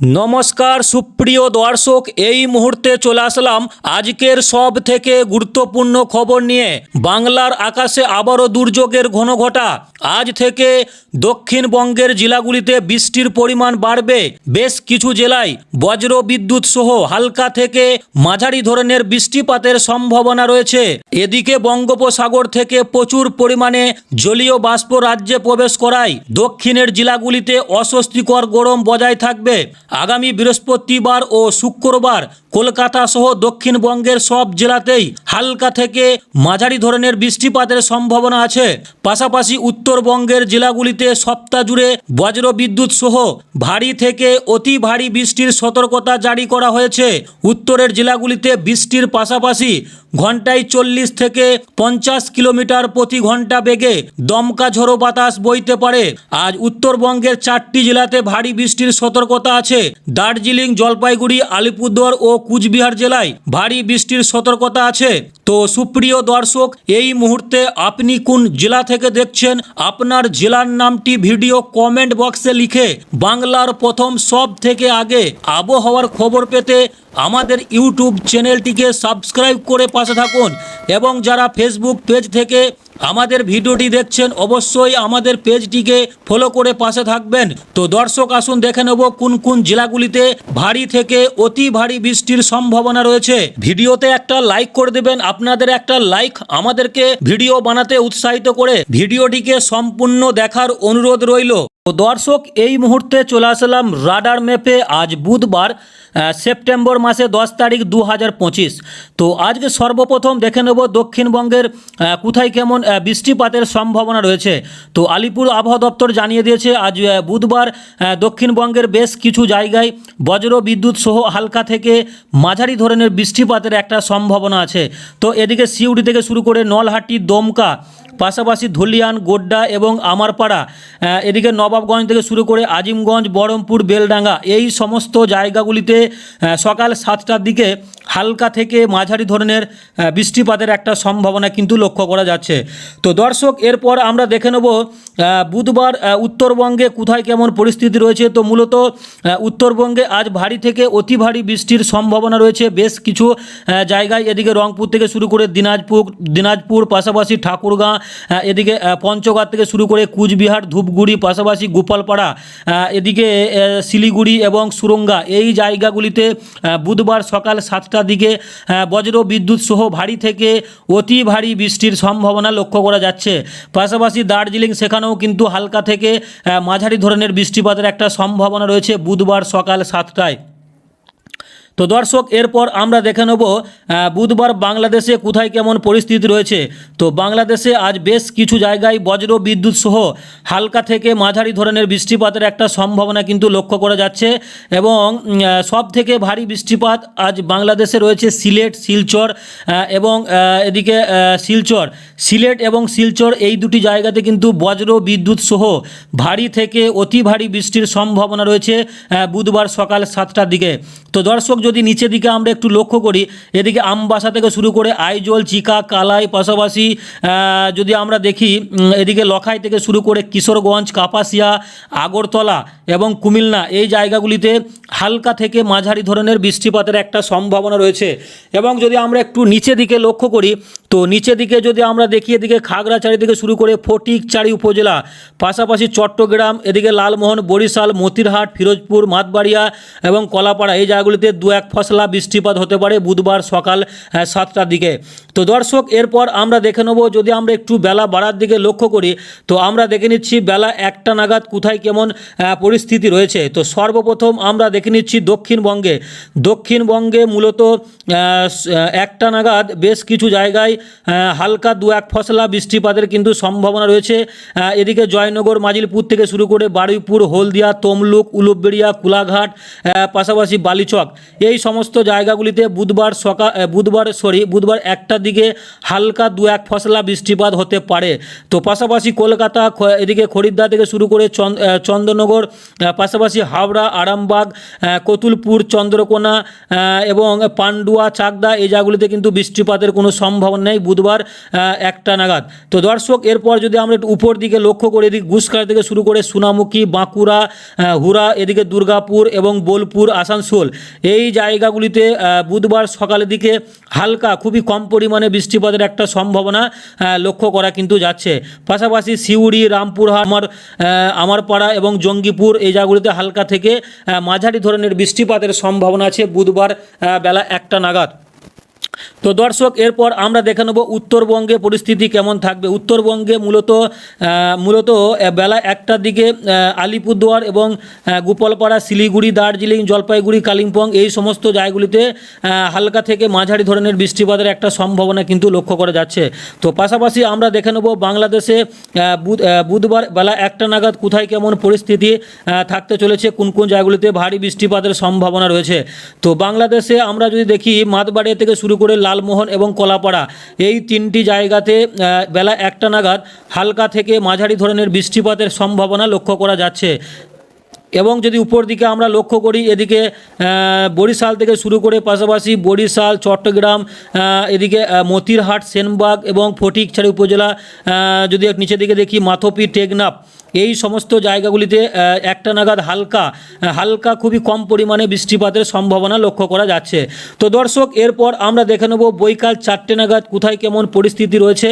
নমস্কার সুপ্রিয় দর্শক, এই মুহূর্তে চলে আসলাম আজকের সব থেকে গুরুত্বপূর্ণ খবর নিয়ে। বাংলার আকাশে আবারও দুর্যোগের ঘন ঘটা আজ থেকে দক্ষিণবঙ্গের জেলাগুলিতে বৃষ্টির পরিমাণ বাড়বে। বেশ কিছু জেলায় বজ্র বিদ্যুৎ সহ হালকা থেকে মাঝারি ধরনের বৃষ্টিপাতের সম্ভাবনা রয়েছে। এদিকে বঙ্গোপসাগর থেকে প্রচুর পরিমাণে জলীয় বাষ্প রাজ্যে প্রবেশ করায় দক্ষিণের জেলাগুলিতে অস্বস্তিকর গরম বজায় থাকবে। আগামী বৃহস্পতিবার ও শুক্রবার কলকাতা সহ দক্ষিণবঙ্গের সব জেলাতেই হালকা থেকে মাঝারি ধরনের বৃষ্টিপাতের সম্ভাবনা আছে। পাশাপাশি উত্তরবঙ্গের জেলাগুলিতে সপ্তাহ জুড়ে বজ্র বিদ্যুৎ সহ ভারী থেকে অতি ভারী বৃষ্টির সতর্কতা জারি করা হয়েছে। উত্তরের জেলাগুলিতে বৃষ্টির পাশাপাশি ঘন্টায় চল্লিশ থেকে পঞ্চাশ কিলোমিটার প্রতি ঘণ্টা বেগে দমকা ঝোড়ো বাতাস বইতে পারে। আজ উত্তরবঙ্গের চারটি জেলাতে ভারী বৃষ্টির সতর্কতা আছে। দার্জিলিং, জলপাইগুড়ি, আলিপুরদুয়ার ও কুচবিহার জেলায় ভারী বৃষ্টির সতর্কতা আছে। তো সুপ্রিয় দর্শক, এই মুহূর্তে আপনি কোন জেলা থেকে দেখছেন? আপনার জেলার নামটি ভিডিও কমেন্ট বক্সে লিখে বাংলার প্রথম সব থেকে আগে আবহাওয়ার খবর পেতে আমাদের ইউটিউব চ্যানেলটিকে সাবস্ক্রাইব করে পাশে থাকুন। এবং যারা ফেসবুক পেজ থেকে আমাদের ভিডিওটি দেখছেন অবশ্যই আমাদের পেজটিকে ফলো করে পাশে থাকবেন। তো দর্শক, আসুন দেখে নেব কোন কোন জেলাগুলিতে ভারী থেকে অতি ভারী বৃষ্টির সম্ভাবনা রয়েছে। ভিডিওতে একটা লাইক করে দেবেন, আপনাদের একটা লাইক আমাদেরকে ভিডিও বানাতে উৎসাহিত করে। ভিডিওটিকে সম্পূর্ণ দেখার অনুরোধ রইল। তো দর্শক, এই মুহূর্তে চলে আসলাম রাডার ম্যাপে। আজ বুধবার সেপ্টেম্বর মাসে দশ তারিখ দু হাজার পঁচিশ। তো আজকে সর্বপ্রথম দেখে নেব দক্ষিণবঙ্গের কোথায় কেমন বৃষ্টিপাতের সম্ভাবনা রয়েছে। তো আলিপুর আবহাওয়া দপ্তর জানিয়ে দিয়েছে, আজ বুধবার দক্ষিণবঙ্গের বেশ কিছু জায়গায় বজ্র বিদ্যুৎ সহ হালকা থেকে মাঝারি ধরনের বৃষ্টিপাতের একটা সম্ভাবনা আছে। তো এদিকে সিউড়ি থেকে শুরু করে নলহাটি, দমকা পাশাপাশি ধুলিয়ান, গোড্ডা এবং আমারপাড়া এদিকে নবাবগঞ্জ থেকে শুরু করে আজিমগঞ্জ, বহরমপুর, বেলডাঙ্গা এই সমস্ত জায়গাগুলিতে সকাল সাতটার দিকে হালকা থেকে মাঝারি ধরনের বৃষ্টিপাতের একটা সম্ভাবনা কিন্তু লক্ষ্য করা যাচ্ছে। তো দর্শক, এরপর আমরা দেখে নেব বুধবার উত্তরবঙ্গে কোথায় কেমন পরিস্থিতি রয়েছে। তো মূলত উত্তরবঙ্গে আজ ভারী থেকে অতি ভারী বৃষ্টির সম্ভাবনা রয়েছে। বেশ কিছু জায়গায় এদিকে রংপুর থেকে শুরু করে দিনাজপুর দিনাজপুর, পাশাপাশি ঠাকুরগাঁ এদিকে পঞ্চগড় থেকে শুরু করে কুচবিহার, ধূপগুড়ি, পাশাপাশি গোপালপাড়া এদিকে শিলিগুড়ি এবং সুরঙ্গা। এই জায়গাগুলিতে বুধবার সকাল সাতটার দিকে বজ্র বিদ্যুৎ সহ ভারী থেকে অতি ভারী বৃষ্টির সম্ভাবনা লক্ষ্য করা যাচ্ছে। পাশাপাশি দার্জিলিং, সেখানেও কিন্তু হালকা থেকে মাঝারি ধরনের বৃষ্টিপাতের একটা সম্ভাবনা রয়েছে বুধবার সকাল সাতটায়। তো দর্শক, এরপর আমরা দেখে নেব বুধবার বাংলাদেশে কোথায় কেমন পরিস্থিতি রয়েছে। তো বাংলাদেশে আজ বেশ কিছু জায়গায় বজ্র বিদ্যুৎ সহ হালকা থেকে মাঝারি ধরনের বৃষ্টিপাতের একটা সম্ভাবনা কিন্তু লক্ষ্য করা যাচ্ছে এবং সব থেকে ভারী বৃষ্টিপাত আজ বাংলাদেশে রয়েছে সিলেট, শিলচর এবং এদিকে শিলচর। সিলেট এবং শিলচর এই দুটি জায়গাতে কিন্তু বজ্র বিদ্যুৎ সহ ভারী থেকে অতি ভারী বৃষ্টির সম্ভাবনা রয়েছে বুধবার সকাল সাতটার দিকে। তো দর্শক যদি নিচের দিকে আমরা একটু লক্ষ্য করি, এদিকে আমবাসা থেকে শুরু করে আইজল চিকা, কালাই, পাশাপাশি যদি আমরা দেখি এদিকে লখাই থেকে শুরু করে কিশোরগঞ্জ, কাপাসিয়া, আগরতলা এবং কুমিল্লা, এই জায়গাগুলিতে হালকা থেকে মাঝারি ধরনের বৃষ্টিপাতের একটা সম্ভাবনা রয়েছে। এবং যদি আমরা একটু নিচে দিকে লক্ষ্য করি, তো নিচে দিকে যদি আমরা দেখি, এদিকে খাগড়াছড়ি থেকে শুরু করে ফটিকচারি উপজেলা, পাশাপাশি চট্টগ্রাম, এদিকে লালমোহন, বরিশাল, মতিরহাট, ফিরোজপুর, মাতবাড়িয়া এবং কলাপাড়া, এই জায়গাগুলিতে দু এক ফসলা বৃষ্টিপাত হতে পারে বুধবার সকাল সাতটার দিকে। তো দর্শক, এরপর আমরা দেখে নেব, যদি আমরা একটু বেলা বাড়ার দিকে লক্ষ্য করি, তো আমরা দেখে নিচ্ছি বেলা একটা নাগাদ কোথায় কেমন পরিস্থিতি রয়েছে। তো সর্বপ্রথম আমরা দেখে নিচ্ছি দক্ষিণবঙ্গে। দক্ষিণবঙ্গে মূলত একটা নাগাদ বেশ কিছু জায়গায় হালকা দু এক ফসলা বৃষ্টিপাতের কিন্তু সম্ভাবনা রয়েছে। এদিকে জয়নগর, মাজিলপুর থেকে শুরু করে বারুইপুর, হলদিয়া, তমলুক, উলুবেড়িয়া, কুলাঘাট পাশাপাশি বালিচক। এই সমস্ত জায়গাগুলিতে বুধবার সকাল বুধবার সরি বুধবার একটার দিকে হালকা দু এক ফসলা বৃষ্টিপাত হতে পারে। তো পাশাপাশি কলকাতা এদিকে খরিদ্দা থেকে শুরু করে চন্দ- আহ, পাশাপাশি হাওড়া আরামবাগ কতুলপুর চন্দ্রকোনা এবং পান্ডুয়া চাকদা এই জায়গাগুলিতে কিন্তু বৃষ্টিপাতের কোনো সম্ভাবনা নেই বুধবার একটা নাগাদ। তো দর্শক এরপর যদি আমরা একটু উপর দিকে লক্ষ্য করি এদিকে গুসকার থেকে শুরু করে সোনামুখী বাঁকুড়া হুরা এদিকে দুর্গাপুর এবং বোলপুর আসানসোল। এই জায়গাগুলিতে বুধবার সকালের দিকে হালকা, খুবই কম পরিমাণে বৃষ্টিপাতের একটা সম্ভাবনা লক্ষ্য করা কিন্তু যাচ্ছে। পাশাপাশি সিউড়ি, রামপুরহাট, আমার আমার আমারপাড়া এবং জঙ্গিপুর এই জায়গাগুলিতে হালকা থেকে মাঝারি ধরনের বৃষ্টিপাতের সম্ভাবনা আছে বুধবার বেলা একটা নাগাদ। তো দর্শক, এরপর আমরা দেখে নেব উত্তরবঙ্গে পরিস্থিতি কেমন থাকবে। উত্তরবঙ্গে মূলত মূলত বেলা একটার দিকে আলিপুরদুয়ার এবং গোপালপাড়া, শিলিগুড়ি, দার্জিলিং, জলপাইগুড়ি, কালিম্পং এই সমস্ত জায়গাগুলিতে হালকা থেকে মাঝারি ধরনের বৃষ্টিপাতের একটা সম্ভাবনা কিন্তু লক্ষ্য করা যাচ্ছে। তো পাশাপাশি আমরা দেখে নেব বাংলাদেশে বুধবার বেলা একটা নাগাদ কোথায় কেমন পরিস্থিতি থাকতে চলেছে, কোন কোন জায়গাগুলিতে ভারী বৃষ্টিপাতের সম্ভাবনা রয়েছে। তো বাংলাদেশে আমরা যদি দেখি, মাতবাড়িয়া থেকে শুরু করে লালমোহন এবং কলাপাড়া। এই তিনটি জায়গাতে বেলা একটা নাগাদ হালকা থেকে মাঝারি ধরনের বৃষ্টিপাতের সম্ভাবনা লক্ষ্য করা যাচ্ছে। এবং যদি উপর দিকে আমরা লক্ষ্য করি, এদিকে বরিশাল থেকে শুরু করে পাশাপাশি বরিশাল, চট্টগ্রাম এদিকে মতিরহাট, সেনবাগ এবং ফটিকছড়ি উপজেলা যদি নিচের দিকে দেখি, মাথপি, টেকনাফ এই সমস্ত জায়গাগুলিতে একটা নাগাদ হালকা হালকা খুবই কম পরিমাণে বৃষ্টিপাতের সম্ভাবনা লক্ষ্য করা যাচ্ছে। তো দর্শক, এরপর আমরা দেখে নেব বৈকাল চারটে নাগাদ কোথায় কেমন পরিস্থিতি রয়েছে।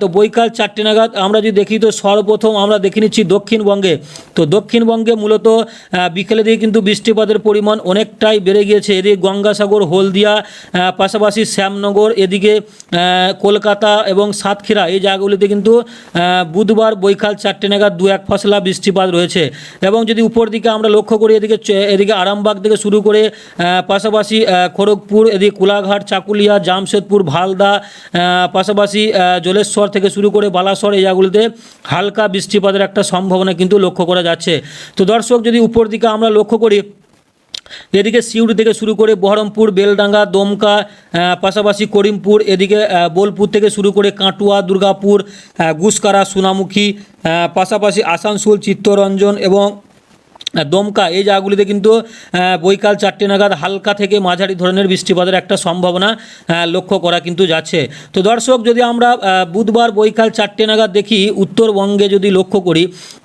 তো বৈকাল চারটে নাগাদ আমরা যদি দেখি, তো সর্বপ্রথম আমরা দেখে নিচ্ছি দক্ষিণবঙ্গে। তো দক্ষিণবঙ্গে মূলত বিকেলে দিকে কিন্তু বৃষ্টিপাতের পরিমাণ অনেকটাই বেড়ে গিয়েছে। এদিকে গঙ্গাসাগর, হলদিয়া পাশাপাশি শ্যামনগর, এদিকে কলকাতা এবং সাতক্ষীরা এই জায়গাগুলিতে কিন্তু বুধবার বৈকাল চারটে নাগাদ দু এক ফসলা বৃষ্টিপাত রয়েছে। এবং যদি উপর দিকে আমরা লক্ষ্য করি, এদিকে এদিকে আরামবাগ থেকে শুরু করে পাশাপাশি খড়গপুর, এদিকে কোলাঘাট, চাকুলিয়া, জামশেদপুর, ভালদা পাশাপাশি জলেশ্বর থেকে শুরু করে বালাসর এই জায়গাগুলিতে হালকা বৃষ্টিপাতের একটা সম্ভাবনা কিন্তু লক্ষ্য করা যাচ্ছে। তো দর্শক, যদি উপর দিকে আমরা লক্ষ্য করি এদিকে সিউড়ি থেকে শুরু করে বহরমপুর, বেলডাঙ্গা, দমকা পাশাপাশি করিমপুর, এদিকে বোলপুর থেকে শুরু করে কাটুয়া, দুর্গাপুর গুসকারা, সোনামুখী পাশাপাশি আসানসোল, চিত্তরঞ্জন এবং দমকা, এই জায়গাগুলিতে কিন্তু বৈকাল চারটে নাগাদ হালকা থেকে মাঝারি ধরনের বৃষ্টিপাতের একটা সম্ভাবনা লক্ষ্য করা কিন্তু যাচ্ছে। তো দর্শক, যদি আমরা বুধবার বৈকাল চারটে নাগাদ দেখি, উত্তরবঙ্গে যদি লক্ষ্য করি,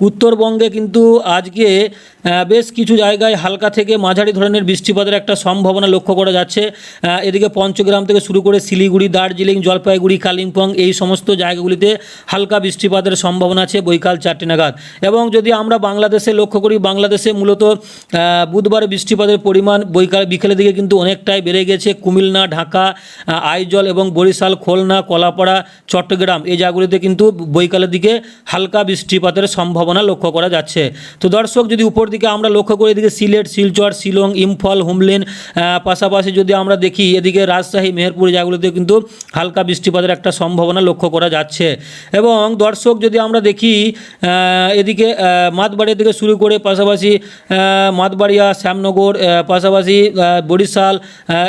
উত্তরবঙ্গে কিন্তু আজকে বেশ কিছু জায়গায় হালকা থেকে মাঝারি ধরনের বৃষ্টিপাতের একটা সম্ভাবনা লক্ষ্য করা যাচ্ছে। এদিকে পঞ্চগ্রাম থেকে শুরু করে শিলিগুড়ি, দার্জিলিং, জলপাইগুড়ি, কালিম্পং, এই সমস্ত জায়গাগুলিতে হালকা বৃষ্টিপাতের সম্ভাবনা আছে বৈকাল চারটে নাগাদ। এবং যদি আমরা বাংলাদেশে লক্ষ্য করি, বাংলাদেশে মূলত আহ, বুধবার বৃষ্টিপাতের পরিমাণ বৈকাল বিকেলের দিকে কিন্তু অনেকটাই বেড়ে গেছে। কুমিল্লা ঢাকা আইজল এবং বরিশাল খুলনা কলাপাড়া চট্টগ্রাম এই জায়গাগুলিতে কিন্তু বৈকালের দিকে হালকা বৃষ্টিপাতের সম্ভাবনা লক্ষ্য করা যাচ্ছে। তো দর্শক যদি উপর দিকে আমরা লক্ষ্য করি এদিকে সিলেট শিলচর শিলং ইম্ফল হুমলেন পাশাপাশি যদি আমরা দেখি এদিকে রাজশাহী মেহেরপুর জায়গাগুলিতে কিন্তু হালকা বৃষ্টিপাতের একটা সম্ভাবনা লক্ষ্য করা যাচ্ছে। এবং দর্শক যদি আমরা দেখি এদিকে আহ, মাতবাড়িয়া থেকে শুরু করে পাশাপাশি আহ, মাতবাড়িয়া শ্যামনগর পাশাপাশি বরিশাল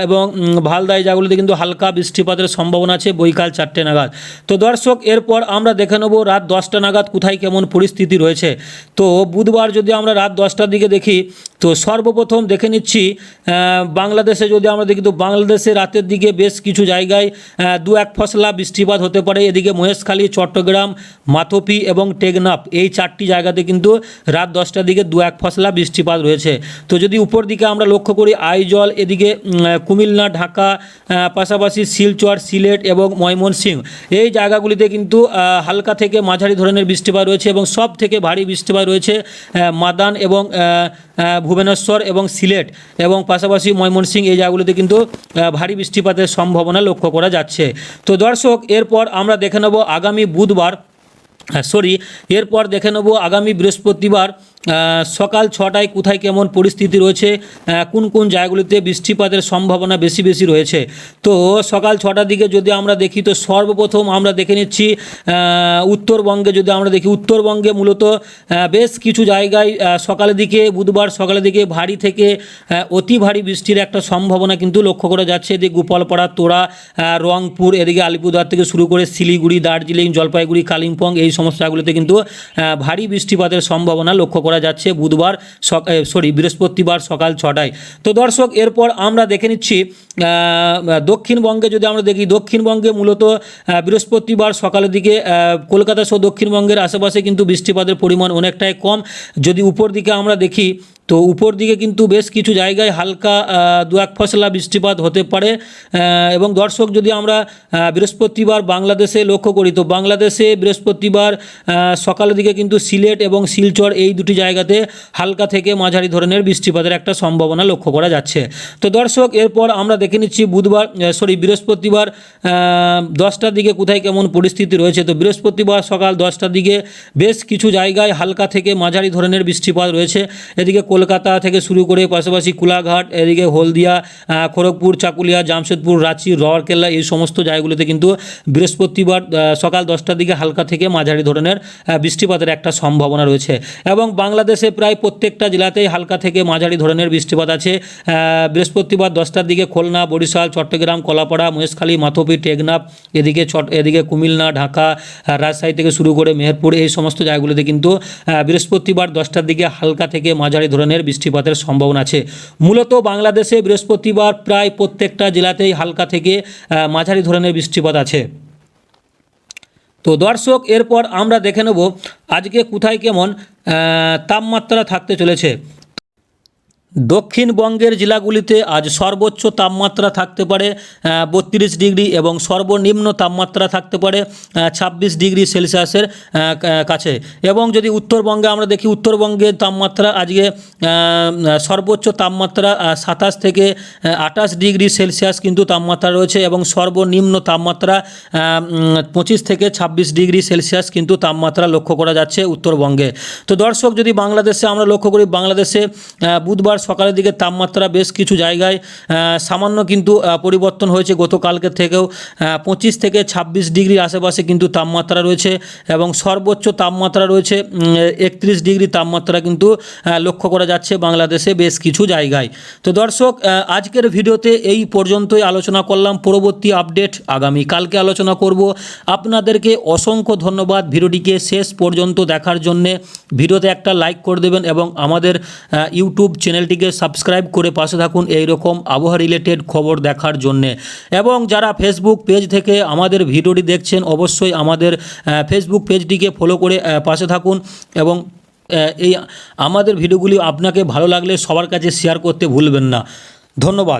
এবং উম, ভালদা এই জায়গাগুলিতে কিন্তু হালকা বৃষ্টিপাতের সম্ভাবনা আছে বৈকাল চারটে নাগাদ। তো দর্শক এরপর আমরা দেখে নেব রাত দশটা নাগাদ কোথায় কেমন পরিস্থিতি রয়েছে। তো বুধবার যদি আমরা রাত দশটার দিকে দেখি তো সর্বপ্রথম দেখে নিচ্ছি বাংলাদেশে যদি আমরা দেখি তো বাংলাদেশে রাতের দিকে বেশ কিছু জায়গায় দু এক ফসলা বৃষ্টিপাত হতে পারে। এদিকে মহেশখালী চট্টগ্রাম মাথপি এবং টেকনাফ এই চারটি জায়গাতে কিন্তু রাত দশটার দিকে দু এক ফসলা বৃষ্টিপাত রয়েছে। তো যদি উপর দিকে আমরা লক্ষ্য করি, আইজল, এদিকে কুমিল্লা, ঢাকা পাশাপাশি শিলচর, সিলেট এবং ময়মনসিংহ। এই জায়গাগুলিতে কিন্তু হালকা থেকে মাঝারি ধরনের বৃষ্টিপাত রয়েছে এবং সব থেকে ভারী বৃষ্টিপাত রয়েছে মাদান এবং ভুবনেশ্বর এবং সিলেট এবং পাশাপাশি ময়মনসিংহ। এই জায়গাগুলিতে কিন্তু ভারী বৃষ্টিপাতের সম্ভাবনা লক্ষ্য করা যাচ্ছে। তো দর্শক, এরপর আমরা দেখে নেব আগামী বুধবার সরি এরপর দেখে নেব আগামী বৃহস্পতিবার সকাল ছটায় কোথায় কেমন পরিস্থিতি রয়েছে কোন কোন জায়গাগুলিতে বৃষ্টিপাতের সম্ভাবনা বেশি বেশি রয়েছে? তো সকাল ছটার দিকে যদি আমরা দেখি, তো সর্বপ্রথম আমরা দেখে নিচ্ছি উত্তরবঙ্গে যদি আমরা দেখি, উত্তরবঙ্গে মূলত বেশ কিছু জায়গায় সকালের দিকে, বুধবার সকালের দিকে ভারী থেকে অতি ভারী বৃষ্টির একটা সম্ভাবনা কিন্তু লক্ষ্য করা যাচ্ছে। এদিকে গোপালপাড়া তোড়া রংপুর, এদিকে আলিপুরদুয়ার থেকে শুরু করে শিলিগুড়ি, দার্জিলিং, জলপাইগুড়ি, কালিম্পং এই সমস্ত জায়গাগুলিতে কিন্তু ভারী বৃষ্টিপাতের সম্ভাবনা লক্ষ্য করা করা যাচ্ছে বুধবার সরি বৃহস্পতিবার সকাল ছটায়। তো দর্শক, এরপর আমরা দেখে নিচ্ছি দক্ষিণবঙ্গে যদি আমরা দেখি, দক্ষিণবঙ্গে মূলত বৃহস্পতিবার সকালের দিকে কলকাতা সহ দক্ষিণবঙ্গের আশেপাশে কিন্তু বৃষ্টিপাতের পরিমাণ অনেকটাই কম। যদি উপর দিকে আমরা দেখি তো উপর দিকে কিন্তু বেশ কিছু জায়গায় হালকা দু এক ফসলা বৃষ্টিপাত হতে পারে এবং দর্শক যদি আমরা বৃহস্পতিবার বাংলাদেশে লক্ষ্য করি, তো বাংলাদেশে বৃহস্পতিবার সকালের দিকে কিন্তু সিলেট এবং শিলচর এই দুটি জায়গাতে হালকা থেকে মাঝারি ধরনের বৃষ্টিপাতের একটা সম্ভাবনা লক্ষ্য করা যাচ্ছে। তো দর্শক, এরপর আমরা দেখে নিচ্ছি বুধবার সরি, বৃহস্পতিবার দশটার দিকে কোথায় কেমন পরিস্থিতি রয়েছে। তো বৃহস্পতিবার সকাল দশটার দিকে বেশ কিছু জায়গায় হালকা থেকে মাঝারি ধরনের বৃষ্টিপাত রয়েছে। এদিকে কলকাতা থেকে শুরু করে পাশাপাশি কুলাঘাট, এদিকে হলদিয়া খড়গপুর, চাকুলিয়া, জামশেদপুর, রাঁচি রওয়ারকেল্লা এই সমস্ত জায়গাগুলোতে কিন্তু বৃহস্পতিবার সকাল দশটার দিকে হালকা থেকে মাঝারি ধরনের বৃষ্টিপাতের একটা সম্ভাবনা রয়েছে। এবং বাংলাদেশে প্রায় প্রত্যেকটা জেলাতেই হালকা থেকে মাঝারি ধরনের বৃষ্টিপাত আছে। বৃহস্পতিবার দশটার দিকে খুলনা, বরিশাল, চট্টগ্রাম, কলাপাড়া, মহেশখালী, মাথপি, টেকনাফ, এদিকে চট, এদিকে কুমিল্লা, ঢাকা রাজশাহী থেকে শুরু করে মেহেরপুর এই সমস্ত জায়গাগুলোতে কিন্তু বৃহস্পতিবার দশটার দিকে হালকা থেকে মাঝারি ধরনের বৃষ্টিপাতের সম্ভাবনা আছে। মূলত বাংলাদেশে বৃহস্পতিবার প্রায় প্রত্যেকটা জেলাতেই হালকা থেকে মাঝারি ধরনের বৃষ্টিপাত আছে। তো দর্শক, এরপর আমরা দেখে নেব আজকে কোথায় কেমন তাপমাত্রা থাকতে চলেছে। দক্ষিণবঙ্গের জেলাগুলিতে আজ সর্বোচ্চ তাপমাত্রা থাকতে পারে বত্রিশ ডিগ্রি এবং সর্বনিম্ন তাপমাত্রা থাকতে পারে ছাব্বিশ ডিগ্রি সেলসিয়াসের কাছে। এবং যদি উত্তরবঙ্গে আমরা দেখি, উত্তরবঙ্গের তাপমাত্রা আজকে সর্বোচ্চ তাপমাত্রা সাতাশ থেকে আঠাশ ডিগ্রি সেলসিয়াস কিন্তু তাপমাত্রা রয়েছে এবং সর্বনিম্ন তাপমাত্রা পঁচিশ থেকে ছাব্বিশ ডিগ্রি সেলসিয়াস কিন্তু তাপমাত্রা লক্ষ্য করা যাচ্ছে উত্তরবঙ্গে। তো দর্শক, যদি বাংলাদেশে আমরা লক্ষ্য করি, বাংলাদেশে বুধবার সকালের দিকে তাপমাত্রা বেশ কিছু জায়গায় সামান্য কিন্তু পরিবর্তন হয়েছে। গতকালকের থেকেও পঁচিশ থেকে ছাব্বিশ ডিগ্রির আশেপাশে কিন্তু তাপমাত্রা রয়েছে এবং সর্বোচ্চ তাপমাত্রা রয়েছে একত্রিশ ডিগ্রি তাপমাত্রা কিন্তু লক্ষ্য করা যাচ্ছে বাংলাদেশে বেশ কিছু জায়গায়। তো দর্শক আজকের ভিডিওতে এই পর্যন্তই আলোচনা করলাম। পরবর্তী আপডেট আগামী কালকে আলোচনা করব। আপনাদেরকে অসংখ্য ধন্যবাদ ভিডিওটিকে শেষ পর্যন্ত দেখার জন্যে। ভিডিওতে একটা লাইক করে দেবেন এবং আমাদের ইউটিউব ইউটিউব চ্যানেলটিকে সাবস্ক্রাইব করে পাশে থাকুন এই রকম আবহাওয়া রিলেটেড খবর দেখার জন্যে। এবং যারা ফেসবুক পেজ থেকে আমাদের ভিডিওটি দেখছেন, অবশ্যই আমাদের ফেসবুক পেজটিকে ফলো করে পাশে থাকুন। এবং এই আমাদের ভিডিওগুলি আপনাকে ভালো লাগলে সবার কাছে শেয়ার করতে ভুলবেন না। ধন্যবাদ।